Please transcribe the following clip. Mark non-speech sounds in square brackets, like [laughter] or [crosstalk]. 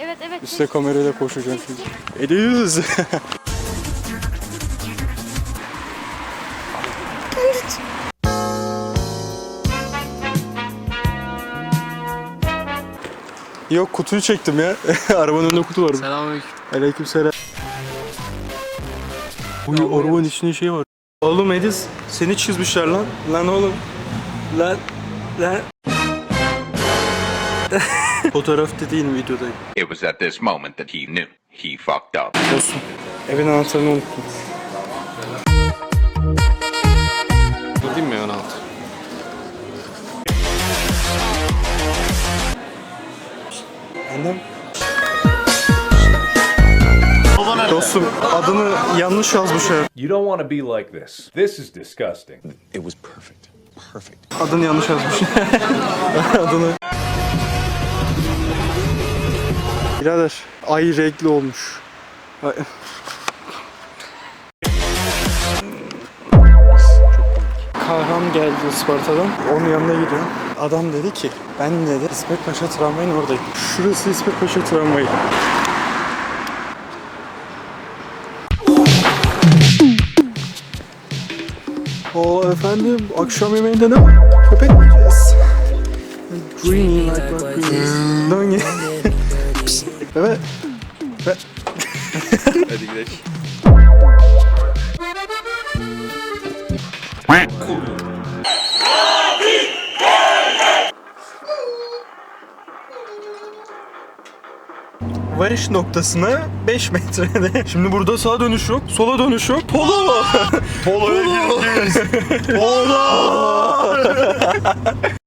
Evet evet. Üste kamerayla koşacağım şimdi. Ediyoruz. [laughs] Yok kutuyu çektim ya. [laughs] Arabanın önünde kutu var. Selamünaleyküm. Aleykümselam. Uy arabanın içinde şey var. Oğlum Ediz seni çizmişler lan. Lan oğlum. Lan. Lan. Fotoğrafta değil videodayım. It was at this moment that he knew he fucked up. Dostum. Evin anahtarını unuttum. Buradayım mı 16? Annem. Dostum adını yanlış yazmışlar. You don't want to be like this. This is disgusting. It was perfect. Perfect. Adını yanlış yazmış. [laughs] adını. Birader ay renkli olmuş. Ay. Kahraman geldi Isparta'dan. Onun yanına gidiyorum. Adam dedi ki ben dedi İsmet Paşa tramvayın oradayım. Şurası İsmet Paşa tramvayı. O efendim akşam yemeğinde ne var? Köpek mi yiyeceğiz? Dreaming like my dreams. [laughs] Evet. Hadi gidelim. Varış noktasına 5 metrede. Şimdi burada sağa dönüş yok, sola dönüş yok. Polo! Polo'ya gireceğiz. [laughs] Polo! [laughs]